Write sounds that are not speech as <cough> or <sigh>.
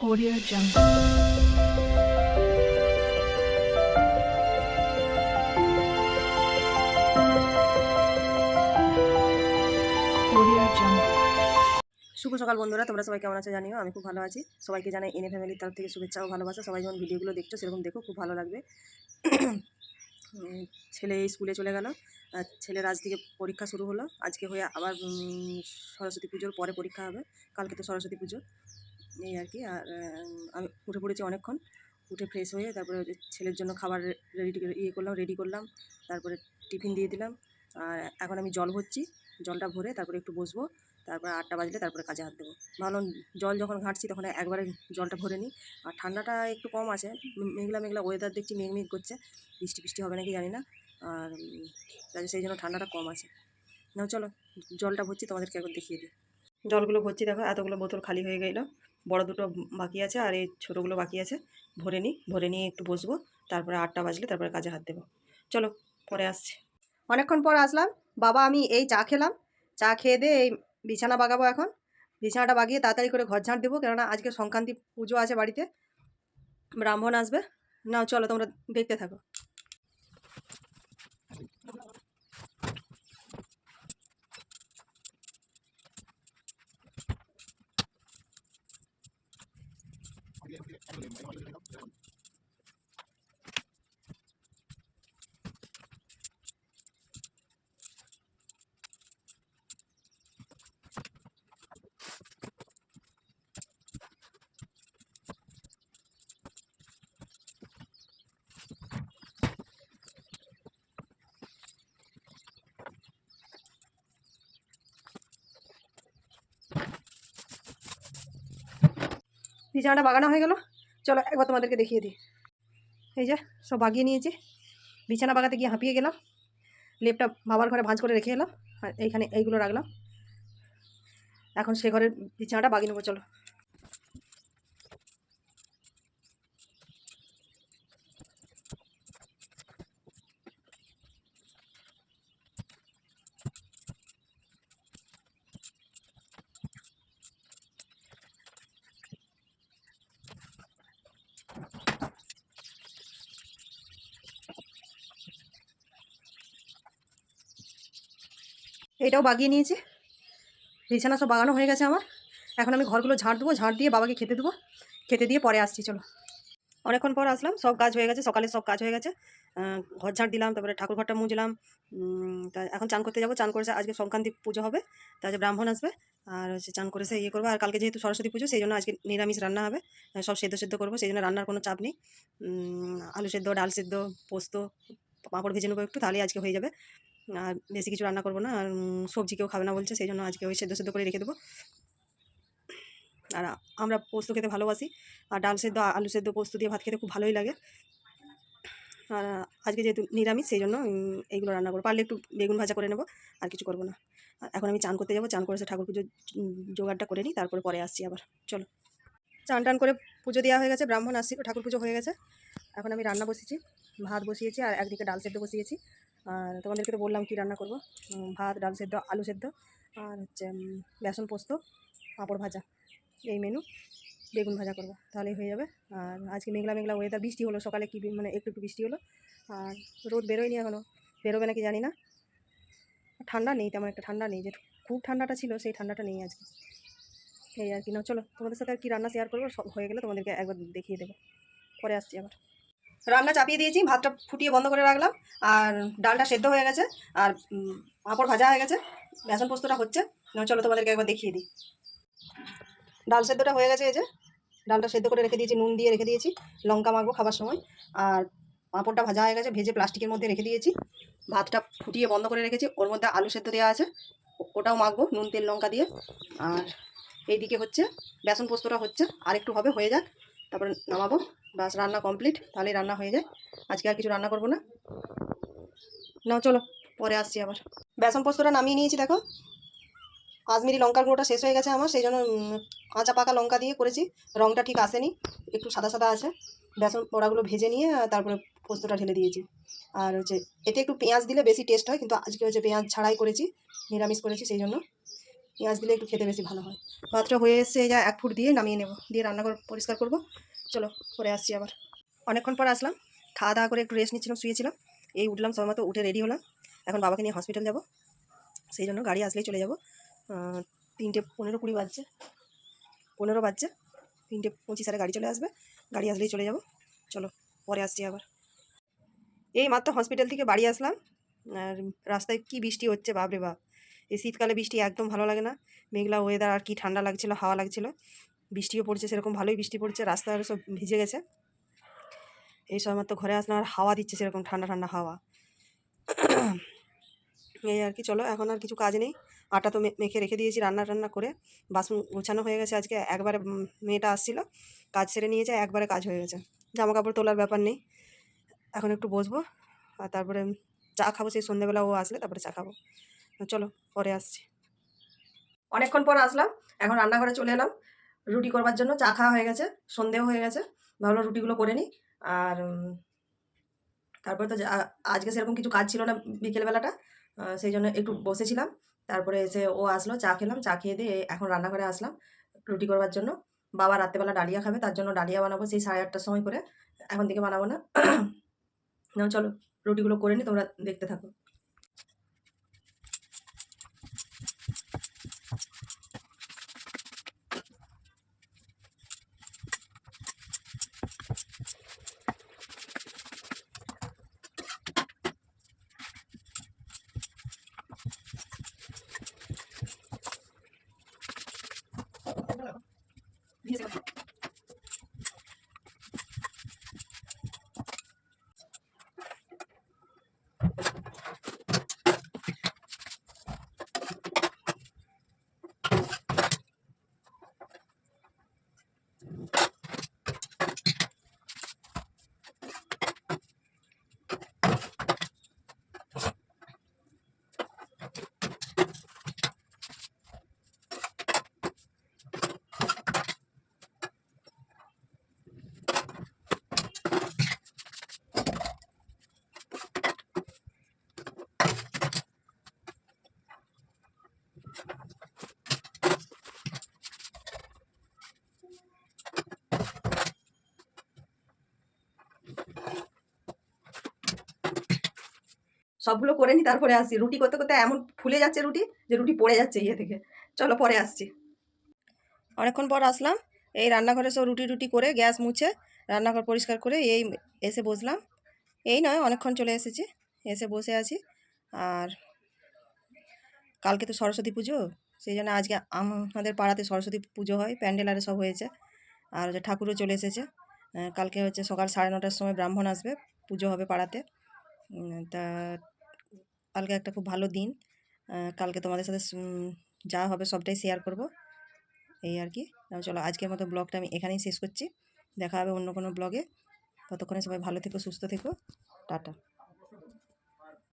Audio Jungle. শুভ সকাল বন্ধুরা, তোমরা সবাই কেমন আছো জানিও? আমি খুব ভালো আছি। সবাইকে জানাই এনে ফ্যামিলির তরফ থেকে শুভেচ্ছা ও ভালোবাসা। সবাই যেমন ভিডিওগুলো দেখছ, সেরকম দেখো, খুব ভালো লাগবে। ছেলে স্কুলে চলে গেল। ছেলের আজ থেকে পরীক্ষা শুরু হলো। আজকে হয়ে আবার সরস্বতী পুজোর পরে পরীক্ষা হবে। কালকে তো সরস্বতী পুজো। এই আর কি, আর আমি উঠে পড়েছি অনেকক্ষণ, উঠে ফ্রেশ হয়ে তারপরে ছেলের জন্য খাবার রেডি ইয়ে করলাম রেডি করলাম, তারপরে টিফিন দিয়ে দিলাম, আর এখন আমি জল ভরছি, জলটা ভরে তারপরে একটু বসবো, তারপরে আটটা বাজলে তারপরে কাজে হাত দেবো। ভালো জল যখন ঘাঁটছি তখন একবারে জলটা ভরে নিই, আর ঠান্ডাটা একটু কম আছে মেঘলা মেঘলা ওয়েদার দেখছি, মেঘ মেঘ করছে, বৃষ্টি বৃষ্টি হবে নাকি জানি না, আর তাই সেই জন্য ঠান্ডাটা কম আছে। না চলো, জলটা ভরছি তোমাদেরকে একবার দেখিয়ে দিই। জলগুলো ভরছি দেখো, এতগুলো বোতল খালি হয়ে গেলো। বড় দুটো বাকি আছে আর এই ছোটোগুলো বাকি আছে। ভরে নিই, ভরে নিয়ে একটু বসবো, তারপরে আটটা বাজলে তারপরে কাজে হাত দেবো। চলো, পরে আসছি। অনেকক্ষণ পর আসলাম। বাবা, আমি এই চা খেলাম। চা খেয়ে দিয়ে এই বিছানা বাগাবো এখন। বিছানাটা বাগিয়ে তাড়াতাড়ি করে ঘর ঝাঁট দেবো, কেননা আজকে সংক্রান্তি পুজো আছে বাড়িতে। ব্রাহ্মণ আসবে। নাও, চলো তোমরা দেখতে থাকো। বিছানাটা বাগানো হয়ে গেল। চলো একবার তোমাদেরকে দেখিয়ে দিই। এই যে, সব বাগিয়ে নিয়েছি। বিছানা বাগাতে গিয়ে হাঁপিয়ে গেলাম। লেপটা বাবার ঘরে ভাঁজ করে রেখে এলাম। আর এইখানে এইগুলো রাখলাম। এখন সে ঘরের বিছানাটা বাগিয়ে নেব, চলো। এইটাও বাগিয়ে নিয়েছি। বিছানা সব বাগানো হয়ে গেছে আমার। এখন আমি ঘরগুলো ঝাঁট দেবো ঝাঁট দিয়ে বাবাকে খেতে দেবো। খেতে দিয়ে পরে আসছি, চলো। অনেকক্ষণ পর আসলাম, সব কাজ হয়ে গেছে, সকালে সব কাজ হয়ে গেছে। ঘর ঝাঁট দিলাম, তারপরে ঠাকুর ঘরটা মুজলাম তা এখন চান করতে যাব, চান করেছে আজকে সংক্রান্তি পুজো হবে তারপরে ব্রাহ্মণ আসবে। আর হচ্ছে চান করেছে ইয়ে করব, আর কালকে যেহেতু সরস্বতী পুজো, সেই জন্য আজকে নিরামিষ রান্না হবে। সব সেদ্ধ সেদ্ধ করব, সেই জন্য রান্নার কোনো চাপ নেই। আলু সেদ্ধ, ডাল সেদ্ধ, পোস্ত, পাঁপড় ভেজে নেব একটু, তাহলেই আজকে হয়ে যাবে। আর বেশি কিছু রান্না করব না, আর সবজি কেউ খাবে না বলছে, সেই জন্য আজকে ওই সেদ্ধ সেদ্ধ করে রেখে দেবো। আর আমরা পোস্ত খেতে ভালোবাসি, আর ডাল সেদ্ধ, আলু সেদ্ধ, পোস্ত দিয়ে ভাত খেতে খুব ভালোই লাগে। আর আজকে যেহেতু নিরামিষ, সেই জন্য এইগুলো রান্না করব। পারলে একটু বেগুন ভাজা করে নেব, আর কিছু করব না। আর এখন আমি চান করতে যাব, চান করে সে ঠাকুর পুজো জোগাড়টা করে নিই, তারপরে পরে আসছি আবার। চলো। চান টান করে পুজো দেওয়া হয়ে গেছে, ব্রাহ্মণ আসছিল, ঠাকুর পুজো হয়ে গেছে। এখন আমি রান্না বসিয়েছি, ভাত বসিয়েছি, আর একদিকে ডাল সেদ্ধ বসিয়েছি। আর তোমাদেরকে তো বললাম কী রান্না করব? ভাত, ডাল সেদ্ধ, আলু সেদ্ধ, আর হচ্ছে বেসন পোস্ত, পাঁপড় ভাজা। এই মেনু বেগুন ভাজা করব, তাহলেই হয়ে যাবে। আর আজকে মেঘলা মেঘলা ওয়েদার বৃষ্টি হলো, সকালে কি মানে একটু একটু বৃষ্টি হলো। আর রোদ বেরোয়নি এখনও বেরোবে নাকি জানি না। ঠান্ডা নেই, তেমন একটা ঠান্ডা নেই, যে খুব ঠান্ডাটা ছিল, সেই ঠান্ডাটা নেই আজকে। এই আর কি না চলো, তোমাদের সাথে আর কি রান্না শেয়ার করব, সব হয়ে গেলে তোমাদেরকে একবার দেখিয়ে দেবো। পরে আসছি আবার। রান্না চাপিয়ে দিয়েছি, ভাতটা ফুটিয়ে বন্ধ করে রাখলাম, আর ডালটা সেদ্ধ হয়ে গেছে, আর পাঁপড় ভাজা হয়ে গেছে, বেসন পোস্তটা হচ্ছে চলো তোমাদেরকে একবার দেখিয়ে দিই। ডাল সেদ্ধটা হয়ে গেছে এই যে, ডালটা সেদ্ধ করে রেখে দিয়েছি, নুন দিয়ে রেখে দিয়েছি, লঙ্কা মাখবো খাবার সময়, আর পাঁপড়টা ভাজা হয়ে গেছে, ভেজে প্লাস্টিকের মধ্যে রেখে দিয়েছি, ভাতটা ফুটিয়ে বন্ধ করে রেখেছি, ওর মধ্যে আলু সেদ্ধ দেওয়া আছে, ওটাও মাখবো, নুন, তেল, লঙ্কা দিয়ে, আর এইদিকে হচ্ছে, বেসন পোস্তটা হচ্ছে আর একটু হবে, হয়ে যাক তারপরে নামাবো। বাস রান্না কমপ্লিট তাহলেই রান্না হয়ে যায়। আজকে আর কিছু রান্না করব না। নাও, চলো, পরে আসছি আবার। বেসন পোস্তটা নামিয়ে নিয়েছি, দেখো। কাশ্মীরি লঙ্কার গুঁড়োটা শেষ হয়ে গেছে আমার, সেই জন্য কাঁচা পাকা লঙ্কা দিয়ে করেছি। রঙটা ঠিক আসেনি, একটু সাদা সাদা আছে। বেসন পোড়াগুলো ভেজে নিয়ে তারপরে পোস্তটা ঢেলে দিয়েছি। আর হচ্ছে, এতে একটু পেঁয়াজ দিলে বেশি টেস্ট হয়, কিন্তু আজকে হচ্ছে পেঁয়াজ ছাড়াই করেছি, নিরামিষ করেছি, সেই জন্য। পেঁয়াজ দিলে একটু খেতে বেশি ভালো হয়। ভাতটা হয়ে এসে যা এক ফুট দিয়ে নামিয়ে নেব। দিয়ে রান্নাঘর পরিষ্কার করব। চলো, পরে আসছি আবার। অনেকক্ষণ পর আসলাম। খাওয়া দাওয়া করে একটু রেস্ট নিচ্ছিলাম, শুয়েছিলাম। এই উঠলাম সময় মতো উঠে রেডি হলাম। এখন বাবাকে নিয়ে হসপিটাল যাব। সেই জন্য গাড়ি আসলেই চলে যাব। তিনটে পনেরো কুড়ি বাজছে। পনেরো বাজছে। তিনটে পঁচিশ সালে গাড়ি চলে আসবে। গাড়ি আসলেই চলে যাব। চলো, পরে আসছি আবার। এই মাত্র হসপিটাল থেকে বাড়ি আসলাম। আর রাস্তায় কি বৃষ্টি হচ্ছে, বাপরে বাপ। এই শীতকালে বৃষ্টি একদম ভালো লাগে না। মেঘলা ওয়েদার আর কি ঠান্ডা লাগছিল, হাওয়া লাগছিল। বৃষ্টিও পড়ছে, সেরকম ভালোই বৃষ্টি পড়ছে রাস্তায় সব ভিজে গেছে। এই সময় তো ঘরে আসলে আর হাওয়া দিচ্ছে সেরকম ঠান্ডা ঠান্ডা হাওয়া। এই আর কি, চলো এখন আর কিছু কাজ নেই। আটা তো মেখে রেখে দিয়েছি, রান্না টান্না করে। বাসন গোছানো হয়ে গেছে আজকে, একবারে মেয়েটা আসছিল। কাজ সেরে নিয়েছে একবারে কাজ হয়ে গেছে। জামা কাপড় তোলার ব্যাপার নেই। এখন একটু বসবো, আর তারপরে চা খাব, সেই সন্ধ্যেবেলা ও আসলে তারপরে চা খাব। চলো, পরে আসছি। অনেকক্ষণ পর আসলাম, এখন রান্নাঘরে চলে এলাম। রুটি করবার জন্য চা খাওয়া হয়ে গেছে, সন্ধেও হয়ে গেছে। ভাবলাম রুটিগুলো করে নিই। আর তারপরে তো আজকে সেরকম কিছু কাজ ছিল না বিকেলবেলাটা সেই জন্য একটু বসেছিলাম। তারপরে এসে ও আসলো, চা খেলাম, চা খেয়ে দিয়ে এখন রান্নাঘরে আসলাম রুটি করবার জন্য। বাবা রাত্রেবেলা ডালিয়া খাবে, তার জন্য ডালিয়া বানাবো সেই সাড়ে আটটার সময় করে। এখন থেকে বানাবো না। <clears throat> না চলো, রুটিগুলো করে নি তোমরা দেখতে থাকো। সবগুলো করে নি, তারপরে আসছি। রুটি করতে করতে এমন ফুলে যাচ্ছে রুটি যে রুটি পড়ে যাচ্ছে ইয়ে থেকে। চলো পরে আসছি। অনেকক্ষণ পর আসলাম। এই রান্নাঘরে সব রুটি টুটি করে গ্যাস মুছে রান্নাঘর পরিষ্কার করে এই এসে বসলাম। এই নয়, অনেকক্ষণ চলে এসেছি। এসে বসে আছি। আর কালকে তো সরস্বতী পুজো, সেই জন্য আজকে আমাদের পাড়াতে সরস্বতী পুজো হয়, প্যান্ডেল আরে সব হয়েছে। আর হচ্ছে ঠাকুরও চলে এসেছে। কালকে হচ্ছে সকাল সাড়ে নটার সময় ব্রাহ্মণ আসবে, পুজো হবে পাড়াতে। তা কালকে একটা খুব ভালো দিন। কালকে তোমাদের সাথে যা হবে সবটাই শেয়ার করব। এই আর কি। চলো আজকের মতো ব্লগটা আমি এখানেই শেষ করছি। দেখা হবে অন্য কোনো ব্লগে ততক্ষণে সবাই ভালো থেকো, সুস্থ থেকো। টাটা।